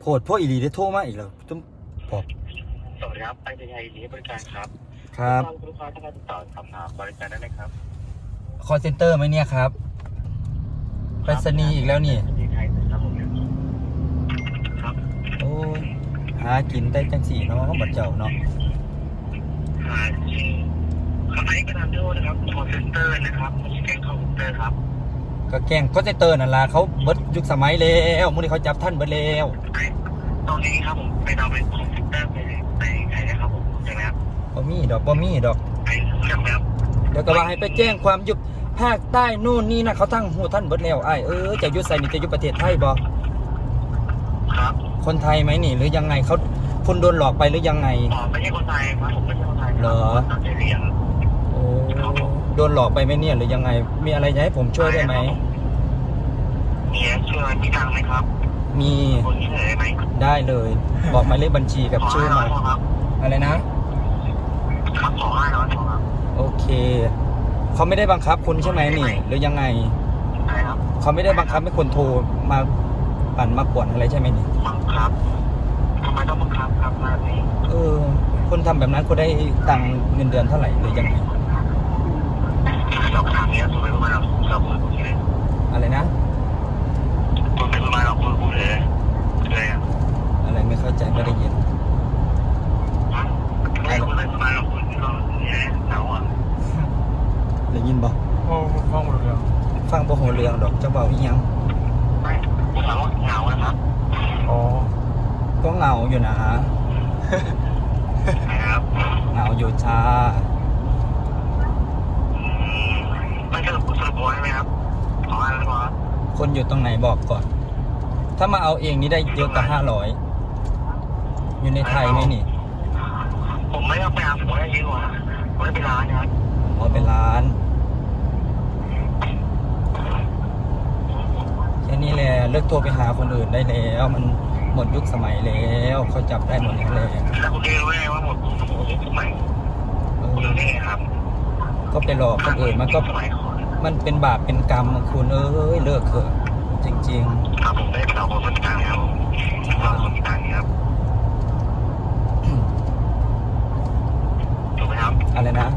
โพดพ่ออีหลีได้โทรมาอีกแล้วจุ๊บปอบสวัสดีครับไอทีไทยนี้บริการครับครับลูกค้าต้องการติดต่อสอบถามบริการได้ไหมครับคอเซ็นเตอร์ไหมเนี่ยครับไปรษณีย์อีกแล้วนี่ไอทีไทยนะครับผมครับโอ้ยหากินได้จังสี่เนาะบัดเจ้าเนาะหาชื่อคำนี้ก็ทำด้วยนะครับคอเซ็นเตอร์นะครับไม่ใช่แก๊งคอเซ็นเตอร์ครับ ก็แกล้งคอเซ็นเตอร์นั่นล่ะเขาเบิด ยุคสมัยแล้วมื้อนี้เขาจับท่านเบิดแล้วไอตอนนี้ครับผมไปเอาเป็นคอเซ็นเตอร์ไปไปไหนนะครับผมใช่ไหมครับบ่มีดอกบ่มีดอก ไปใช่ไหมครับเดี๋ยวก็ว่าให้ไปแจ้งความยุบภาคใต้นู่นนี่นะเขาทั้งหูท่านเบิดแล้วอ้ายเออจะอยุดใส่นี่จะอยุดประเทศไทยบ่ครับคนไทยไหมนี่ หรือยังไงเขาคุณโดนหลอกไปหรือยังไง อ๋อไม่ใช่คนไทยครับผมไม่ใช่คนไทยคบเหรอ ผมตั้งใจเรียน โอ้โดนหลอกไปไหมเนี่ยหรือยังไง มีอะไรจะให้ผมช่วยได้ไหมมี ช่วยมีตังค์ไหมครับมีคนนี้เหนื่อยไหมได้เลย บอกหมายเลขบัญชีกับชื่อขมาห้ร้ยพครับอะไรนะ ครับขอห้าร้อยพอครับโอเคเขาไม่ได้บังคับคุณใช่ไหมนี่ หรือยังไงใช่ครับเขาไม่ได้บังคับให้คนโทรมาปั่นมาป่วนอะไรใช่ไหมนี่บังคับทำไมต้องบังคับครับแบบนี้เออคนทำแบบนั้นก็ได้ตังค์เงินเดือนเท่าไหร่หรือยังไงเราถามเนี้ยคุณเป็นประมาณเราเราคุยคุณเลยอะไรนะคุณ เป็นประมาณเราคุยคุณเลยเลยอะอะไรไม่เข้าใจไม่ได้ยินไม่คุณเป็นประมาณเราคุยเราเนี่ยเราอะได้ยินบ่โอ้ฟังหมดเลยฟังบ่หัวเรืองดอกเจ้าเบาอีหยังไม่คุณถามว่าเหงานะครับอ๋อก็เหงาอยู่นะนะครับเหงาอยู่ชาไม่ใช่คุณสรุปใช่ไหมครับขอห้าร้อยพอครับคนอยู่ตรงไหนบอกก่อน ถ้ามาเอาเองนี่ได้เยอะกว่าห้าร้อยอยู่ในไทยไหมนี่ ผมไม่ต้องไปหาผมได้เยอะกว่าผมได้ไปร้านนะครับอ๋อเป็นร้าน แค่นี้แหละเลิกโทรไปหาคนอื่นได้แล้ว มันหมดยุคสมัยแล้วเขาจับได้หมดแล้วแหละแต่คุณรู้ไหมว่าหมดสมุนสมัยเอคุณอรู้ได้ไงครับ ก็ไปหลอกคนอื่นมันก็สมัยก่อนมันเป็นบาปเป็นกรรมของคุณเอ้ยเลิกเถอะ จริง ครับผมได้เราคนมีตังค์ครับเราคนมีตังค์ครับๆถูกไหมครับอะไรนะ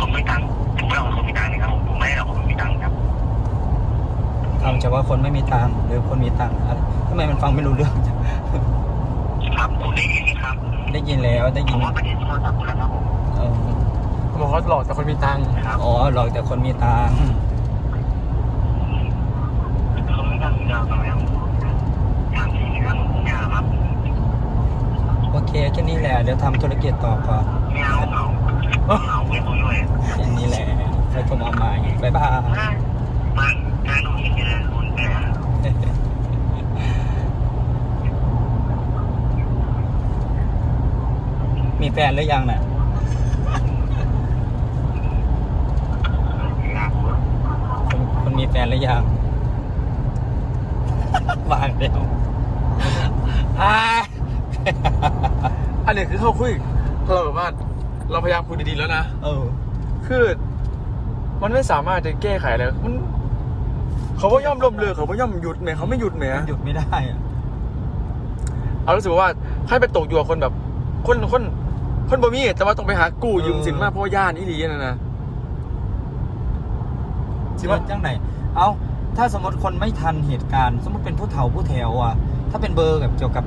ผมไม่ตังค์ผมไม่เอาคนมีตังค์นะครับผมไม่เอาคนมีตังค์ครับทำเฉพาะคนไม่มีตังค์หรือคนมีตังค์อะไรทำไมมันฟังไม่รู้เรื่อง ครับผมได้ยินครับได้ยินแล้วได้ผยินมว่าประเด็นโทรศัพท์คุณแล้วครับผมเออเขาบอกเขาหลอกแต่คนมีตังค์ครับอ๋อหลอกแต่คนมีตังค์ โอเคแค่นี้แหละ เดี๋ยวทำธุรกิจต่อก่อนไม่เอาเหงาเหงาไม่คุยด้วยแค่นี้แหละใครโทรมาใหม่บ๊ายบายมันงานดูอีกนะคุณแต่มีแฟนหรือยังน่ะอยากคุณคุณมีแฟนหรือยัง วางเดียวอ่าอันนี้คือเขาคุยเราแบบว่าเราพยายามคุยดีๆแล้วนะเออ คือ มันไม่สามารถจะแก้ไขเลยมันเขาก็ย่อมล้มเลิกเขาก็ย่อมหยุดแหมเขาไม่หยุดแหมมันหยุดไม่ได้อะเอารู้สึกว่าให้ไปตกอยู่กับคนแบบ คนคนคนบ่มีแต่ว่าต้องไปหากู้ยืมสินมาเพราะว่าย่านอีหลีนั่นนะสิว่าจังไหน เอา ถ้าสมมติคนไม่ทันเหตุการณ์ สมมติเป็นผู้เฒ่าผู้แถวอะ ถ้าเป็นเบอร์แบบเกี่ยวกับ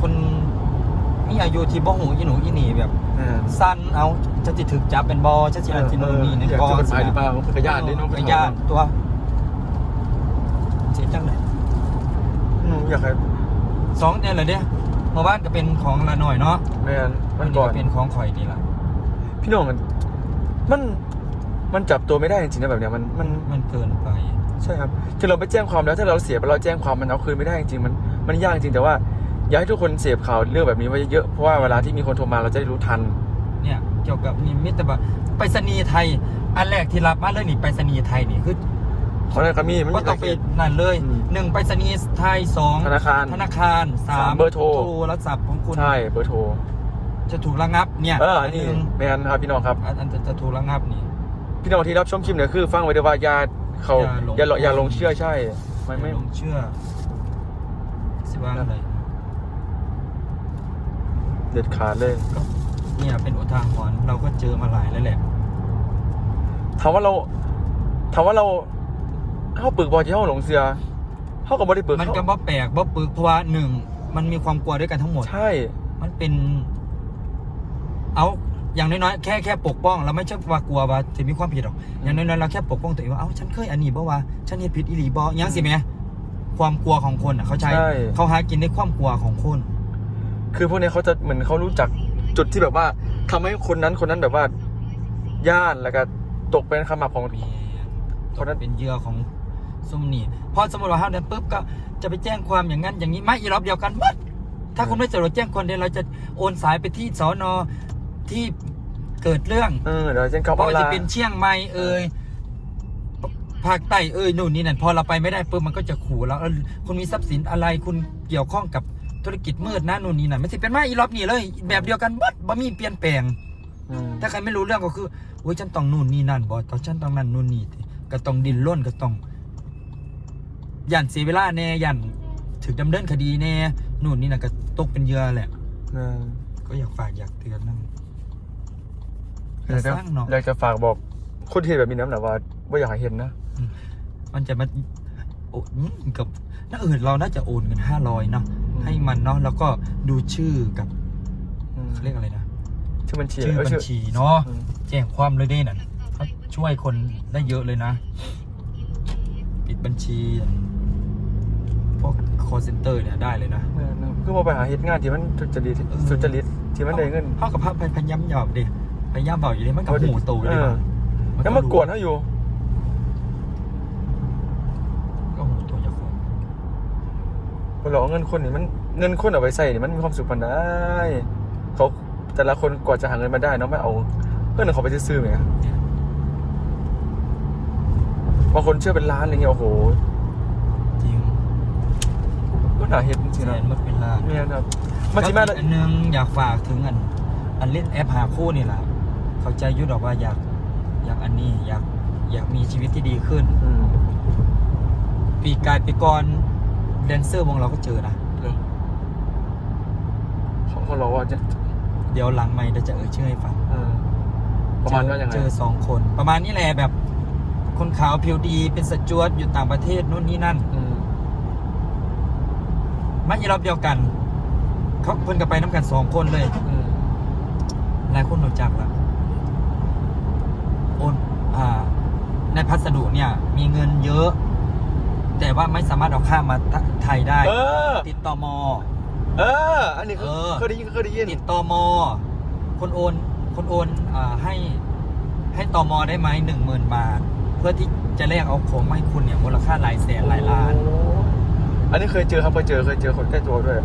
คนมีอายุที่บ่หูอีหนูอีหนีแบบอ่าสั้นเอาจะจิถึกจับเป็นบอจะจิอะไรที่นู่นนี่นี่อยากกอจะกฎหมายหรือเปล่าขยานด้วยเน้องกระยานตัวเสียจังไหนอยากให้สองเนี่ยเหรอเนี่ยเมื่อวานก็เป็นของละหน่อยเนาะแมนมันก่อนเป็นของข่อยนี่ละพี่น้องมันมัน มันจับตัวไม่ได้จริงๆนะแบบเนี้ยมันมันมันเกินไป ใช่ครับคือเราไปแจ้งความแล้วถ้าเราเสียไปเราแจ้งความมันเอาคืนไม่ได้จริงๆมันมันยากจริงแต่ว่าอยากให้ทุกคนเสพข่าวเรื่องแบบนี้ไว้เยอะๆเพราะว่าเวลาที่มีคนโทรมาเราจะได้รู้ทัน เนี่ยเกี่ยวกับนี่มิตรบะไปรษณีย์ไทย อันแรกที่รับมาเลยนี่ไปรษณีย์ไทยนี่คือเพราะนั่นก็มีมันก็มีต้องไปนั่นเลยอืมหนึ่งไปรษณีย์ไทยสองธนาคารธนาคารสาสามมเบอร์โทรรศัพท์ของคุณใช่เบอร์โทรจะถูกระงับเนี่ยเออนี่หง แมนครับพี่น้องครับ อันอันจะจะถูกระงับนี่ พี่น้องที่รับชมคลิปเนี่ยคือ ฟังไว้ด้วยว่าอย่าเขาอย่าอย่าหลง อย่าหลงเชื่อใช่ไม่ไม่ลงเชื่อเสสิว่าอะไรเด็ดขาดเลยก็เนี่ยเป็นอุทาหรณ์เราก็เจอมาหลายแล้วแหละถามว่าเราถามว่าเราเข้าปึกบอลที่เข้าหลงเสือเข้ากับบอดี้ปึกมันก็เข้าบ่แปลกบ่ปึกเพราะว่าหนึ่งมันมีความกลัวด้วยกันทั้งหมด ใช่ มันเป็น เอา อย่างน้อยๆแค่แค่ปกป้องเราไม่ใช่ว่ากลัวว่าจะมีความผิดหรอกอย่างน้อยๆเราแค่ปกป้องตัวเองว่าเอ้าฉันเคยอันนี้บ่ว่าฉันเฮ็ดผิดอีหลีบ่ยังสิแหม่ความกลัวของคนอะเขาใช้ใช่ เขาหากินในความกลัวของคน คือพวกนี้เขาจะเหมือนเขารู้จักจุดที่แบบว่าทำให้คนนั้นคนนั้นแบบว่าย่านแล้วก็ตกเป็นคำหมับของมีเพราะนั้นเป็นเหยื่อของซุ่มนี่พอสมมติว่าเฮาเดินปุ๊บก็จะไปแจ้งความอย่างนั้นอย่างนี้ไม่อีรอบเดียวกันหมดถ้าคุณไม่สะดวกแจ้งคนเดียวเราจะโอนสายไปที่สอนอ ที่เกิดเรื่องเออเดี๋ยวเจนเขาเพราะเอาว่าลาจะเป็นเชียงใหม่เอ่ยภาคใต้เอ่ยนู่นนี่นั่นพอเราไปไม่ได้ปุ๊บมันก็จะขู่แล้วเออคุณมีทรัพย์สินอะไรคุณเกี่ยวข้องกับธุรกิจมืดนะนู่นนี่นั่นไม่ใช่เป็นมาอีรอบนี้เลย แบบเดียวกันบัดบ่มีเปลี่ยนแปลงอืมถ้าใครไม่รู้เรื่องก็คือโอ้ยฉันต้องนู่นนี่นั่นบอตอนฉันต้องนั่นนู่นนี่ติก็ต้องดินร่นก็ต้องยันเสียเวลาแน่ยันถึงดำเนินคดีแน่นู่นนี่นั่นก็ตกเป็นเหยื่อแหละเออก็อยากฝากอยากเตือนนั่น อยากจะสร้างเนาะ อยากจะฝากบอกคนที่เห็นแบบนี้น้ำหนาว่าว่าอยากให้เห็นนะมันจะมาโอ้อืมกับน่าเออเราน่าจะโอนเงินห้าร้อยเนาะให้มันเนาะแล้วก็ดูชื่อกับอืมเขาเรียกอะไรนะชื่อบัญชีชื่อเยบัญชีเนาะอืมแจ้งความเลยได้น่ะเขาช่วยคนได้เยอะเลยนะ ปิดบัญชีพวก call center เนี่ยได้เลยนะ เออคือว่าไปหาเฮ็ดงานที่มันสุจริตเออ สุจริตที่มันได้เงิน เท่ากับพระพยายามหยอบดิ พยายามบอกอยู่ดิมันกับเอาดิหูโตเลยเออว่ะแล้วมากวนเขาอยู่ ก็หูโตจะคงพอเราเอาเงินคนนี่มันเงินคนเอาไปใส่นี่มันมีความสุขมันได้เขาแต่ละคนกว่าจะหาเงินมาได้เนาะไม่เอาเพื่อนเขาไปซื้อๆไงบางคนเชื่อเป็นล้านอะไรเงี้ยโอ้โหจริงก็หนาเฮ็ดจริงแสๆนะนมันเป็นล้านเนี่ยครับมาที่มาแล้วอีกอันนึงอยากฝากถึงอันอันเล่นแอปหาคู่นี่แหละ เข้าใจอยุดอกว่าอยากอยากอันนี้อยากอยากมีชีวิตที่ดีขึ้น อืมปีกายปีก่อนแดนเซอร์วงเราก็เจอนะเขาเขาบอกว่าจะเดี๋ยวหลังไม่เดี๋ยวจะเอ่ยชื่อให้ฟังเออประมาณว่ายังไงเจอสองคน ประมาณนี้แหละแบบ คนขาวผิวดีเป็นสจวตอยู่ต่างประเทศนู่นนี่นั่น อืมมาอีรอบเดียวกัน เขาเพิ่นกับไปน้ำกันสองคนเลย อืมหลายคนรู้จักละ โอนอ่าในพัสดุเนี่ยมีเงินเยอะ แต่ว่าไม่สามารถเอาข้ามมาไทยได้ เออ ติดต่อมอ เออ อันนี้เออเคยได้ยินเคยได้ยินติดต่อมอ คนโอนคนโอนอ่าให้ให้ต่อมอได้ไหมหนึ่งหมื่นบาท เพื่อที่จะแลกเอาของมาให้คุณเนี่ยมูลค่าหลายแสนหลายล้านโอ้อันนี้เคยเจอครับเคยเจอเคยเจอคนใกล้ตัวด้วย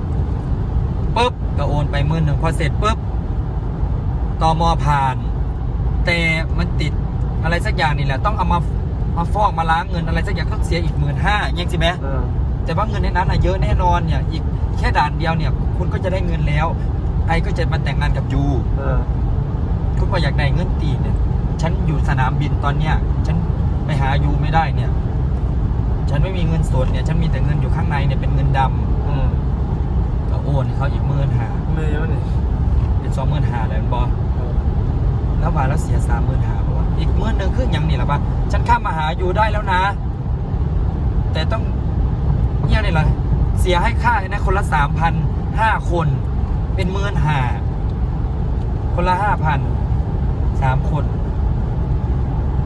ปุ๊บก็โอนไปหมื่นหนึ่งพอเสร็จปุ๊บต่อมอผ่าน แต่มันติดอะไรสักอย่างนี่แหละ ต้องเอามามาฟอกมาล้างเงินอะไรสักอย่างต้องเสียอีกหมื่นห้ายังสิไหมเออแต่ว่าเงินในนั้นอะเยอะแน่นอนเนี่ยอีกแค่ด่านเดียวเนี่ย คุณก็จะได้เงินแล้ว ไอก็จะมาแต่งงานกับยูเออคุณว่าอยากได้เงินตีเนี่ย ฉันอยู่สนามบินตอนเนี้ย ฉันไปหายูไม่ได้เนี่ย ฉันไม่มีเงินสดเนี่ย ฉันมีแต่เงินอยู่ข้างในเนี่ยเป็นเงินดำอืมก็โอนให้เขาอีกหมื่นหาไม่เยอะนี่เป็นสองหมื่นหาแล้วบอ แล้วว่าแล้วเสียสามหมื่นหาเพราว่าอีกหมื่นหนึ่งคืออย่างนี้แหละปะฉันข้ามมาหาอยู่ได้แล้วนะ แต่ต้องเนี่ยนี่แหละเสียให้ค่านะคนละสามพันห้าคน เป็นหมื่นหาคนละห้าพันสามคน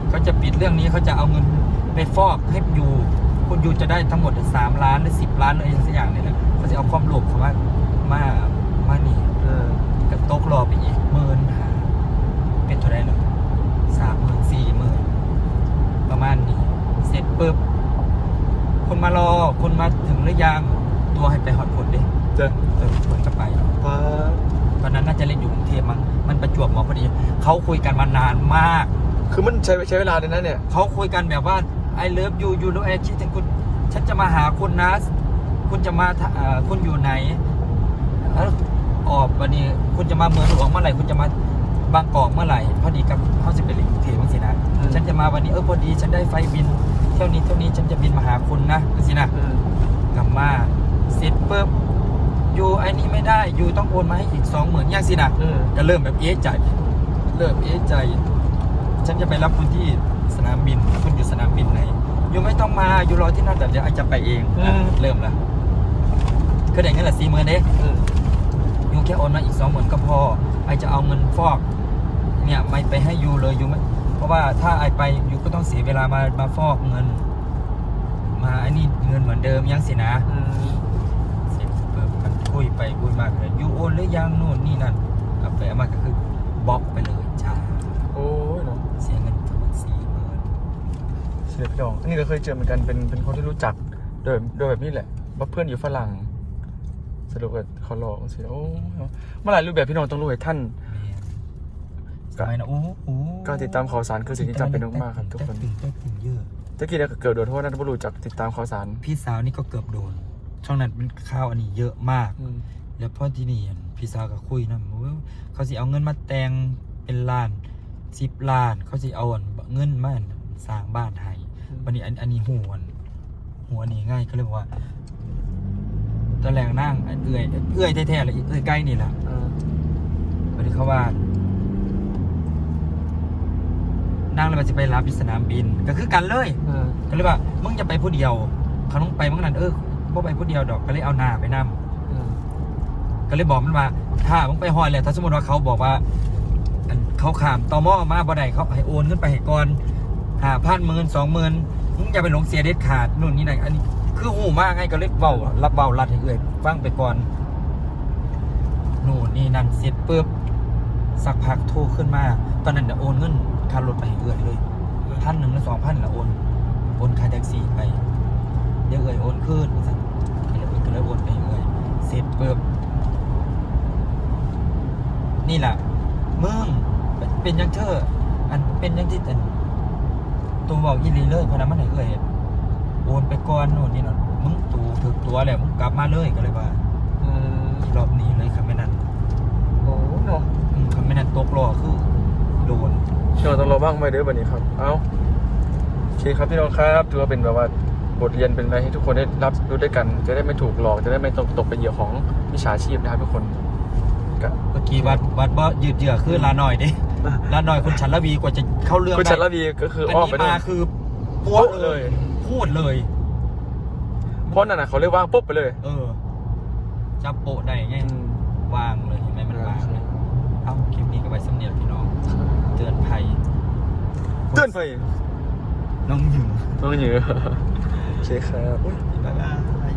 เขาจะปิดเรื่องนี้เขาจะเอาเงินไปฟอกให้อยู่คุณยูจะได้ทั้งหมดสามล้านหรือสิบล้านอะไรสักอย่างนี่แหละเขาจะเอาความโลภเขาว่ามามานี่เออกับตกรอไปอีกหมื่นหาเป็นเท่าไรหรอสามหมื่นสี่หมื่นประมาณนี้ เสร็จปุ๊บคนมารอคนมา ถึงหรือยังตัวให้ไปฮอตผลดิเจอเออคนก็ไปป้าตอนนั้นน่าจะเล่นอยู่กรุงเทพมั้งมันประจวบเหมาะพอดีเขาคุยกันมานานมาก คือมันใช้ใช้เวลาเลยนะเนี่ย เขาคุยกันแบบว่า I love you you love I คิดถึงคุณ ฉันจะมาหาคุณนะ คุณจะมาถ้าเอ่อคุณอยู่ไหนเอ้าออกวันนี้คุณจะมาเมืองหลวงเมื่อไหร่ คุณจะมาบางกอกเมื่อไหร่ พอดีกับเขาจะไปเรียนกรุงเทพมั้งสินะ อืม ฉันจะมาวันนี้เออพอดี ฉันได้ไฟล์บิน เที่ยวนี้เที่ยวนี้ฉันจะบินมาหาคุณนะสินะ อืม กลับมาเสร็จปุ๊บอยู่ไอ้นี่ไม่ได้อยู่ต้องโอนมาให้อีกสองหมื่นยังสินะอืม ก็เริ่มแบบเอ๊ะใจ เริ่มเอ๊ะใจ ฉันจะไปรับคุณที่สนามบินคุณอยู่สนามบินไหนอยู่ไม่ต้องมาอยู่รอที่นั่นแต่เดี๋ยวไอจะไปเองอะเริ่มละก็ได้เงินละสี่หมื่นเด้ อืมอยู่แค่โอนมาอีกสองหมื่นก็พอไอจะเอาเงินฟอก เนี่ยไม่ไปให้ยูเลยยูไม่เพราะว่าถ้าไอไปยูก็ต้องเสียเวลามามาฟอกเงิน มาไอ้นี่เงินเหมือนเดิมยังสินะอืมเสร็จปุ๊บมันคุยไปคุยมาเลยยูโอนหรือยังนู่นนี่นั่นเอาไปเอามาก็คือบล็อกไปเลยจ้าโอ้ยเนาะเสียเงินทั้งหมดสี่หมื่นเสียพี่น้องอันนี้ก็เคยเจอเหมือนกันเป็นเป็นคนที่รู้จักโดยโดยแบบนี้แหละว่าเพื่อนอยู่ฝรั่งสรุปว่าเขาหลอกสิโอ้ยเนาะเมื่อไหร่รูปแบบพี่น้องต้องรู้ให้ท่านสมัยนะโอ้โหการติดตามข่าวสารคือสิ่งที่จำเป็นมากๆครับทุกคน ตึงตึงตึงเยอะตะกี้เนี่ยก็เกิดโดนโทษนะที่ไม่รู้จักติดตามข่าวสาร พี่สาวนี่ก็เกือบโดน ช่องนั้นเป็นข่าวอันนี้เยอะมาก อืมแล้วพ่อที่นี่อั่นพี่สาวก็คุยนะว่าเขาสิเอาเงินมาแต่งเป็นล้านสิบล้าน เขาสิเอาอันเงินมาสร้างบ้านให้วันนี้อันอันนี้หัวอันหัวนี่ง่ายก็เลยบอกว่าตอนแรกนั่งอันเอื่อยเอื่อยแท้ๆเลยเอื่อยใกล้นี่แหละ อ่าวันนี้เขาว่า นั่งแล้วมันจะไปรับที่สนามบินก็คือกันเลยอ่าก็เลยว่ามึงจะไปผู้เดียว เขาต้องไปมึงนั่นเออบ่ไปผู้เดียวดอกก็เลยเอาหน้าไปนํอืมก็เลยบอกมันว่า ถ้ามึงไปฮอดแล้วถ้าสมมติว่าเขาบอกว่าอันเขาขามตอมอมาบ่ได้เขาให้โอนขึ้นไปให้ก่อนหาพันหมื่นสองหมื่นมึงอย่าไปหลงเสียเด็ดขาดนู่นนี่นั่นอันนี้คือหูมากไงก็เลยเบารับเบารัดให้เอื่อยฟังไปก่อนนู่นนี่นั่นเสร็จปุ๊บสักพักโทรขึ้นมา ตอนนั้นเดี๋ยวโอนเงิน ค่ารถไปให้เอื่อยเลยพันหนึ่งหรือสองพันละโอนโอนค่าแท็กซี่ไปเดี๋ยวเอ่ยโอนขึ้นสั่นเดี๋ยวเอ่ยก็เลยโอนไปเอ่ยเสร็จปุ๊บนี่แหละมึงเป็นเป็นยังเธออันเป็นยังที่อันตัวบอกอีหลีเลยเพราะนั้นมันให้เอ่ยโอนไปก่อนโน่นนี่นั่นมึงตูถึกตัวแล้วมึงกลับมาเลยก็เลยว่าอืมรอบนี้เลยครับไม่นั้นโอ้เนาะอืมครับไม่นั้นตกรอคือโดน พี่น้องต้องรอบ้างไหมเด้อบันนี้ครับ เอ้าโอเคครับพี่น้องครับถือว่าเป็นแบบว่าบทเรียนเป็นอะไรให้ทุกคนได้รับรู้ด้วยกัน จะได้ไม่ถูกหลอก จะได้ไม่ตกตกเป็นเหยื่อของมิจฉาชีพนะครับทุกคนก็เมื่อกี้วัดวัดบ่ยืดเยื้อคือลาหน่อยเด้ลาหน่อยคนฉันละวีกว่าจะเข้าเรื่องคุณได้ชันละวีก็คืออันอ้อมนี้ไปเลยมาคือปัวปุ๊บเลย พูดเลย เพราะนั่นน่ะเขาเรียกว่างปุ๊บไปเลยเออจับโปะได้ไงอืมวางเลยเห็นไหมมันวางเลยเอ้าคลิปนี้ก็ไปสำเนียงพี่น้อง เตือนภัยเตือนภัยน้องหญิงน้องหญิงโอเคครับบ๊ายบาย